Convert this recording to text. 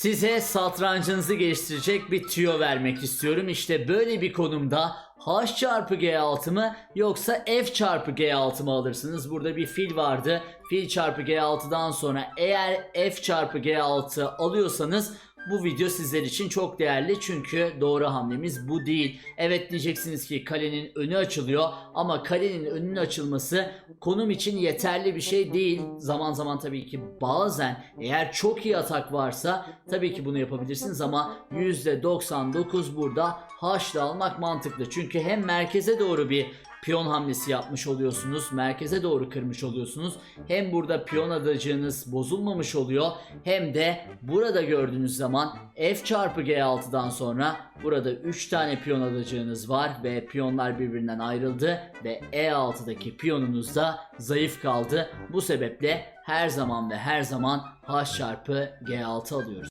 Size satrancınızı geliştirecek bir tüyo vermek istiyorum. İşte böyle bir konumda H çarpı G6 mı yoksa F çarpı G6 mı alırsınız? Burada bir fil vardı. Fil çarpı G6'dan sonra eğer F çarpı G6 alıyorsanız bu video sizler için çok değerli çünkü doğru hamlemiz bu değil. Evet diyeceksiniz ki kalenin önü açılıyor ama kalenin önünün açılması konum için yeterli bir şey değil. Zaman zaman tabii ki bazen eğer çok iyi atak varsa tabii ki bunu yapabilirsiniz ama %99 burada H'la almak mantıklı. Çünkü hem merkeze doğru bir piyon hamlesi yapmış oluyorsunuz. Merkeze doğru kırmış oluyorsunuz. Hem burada piyon adacığınız bozulmamış oluyor. Hem de burada gördüğünüz zaman F çarpı G6'dan sonra burada 3 tane piyon adacığınız var ve piyonlar birbirinden ayrıldı ve E6'daki piyonunuz da zayıf kaldı. Bu sebeple her zaman ve her zaman H çarpı G6 alıyoruz.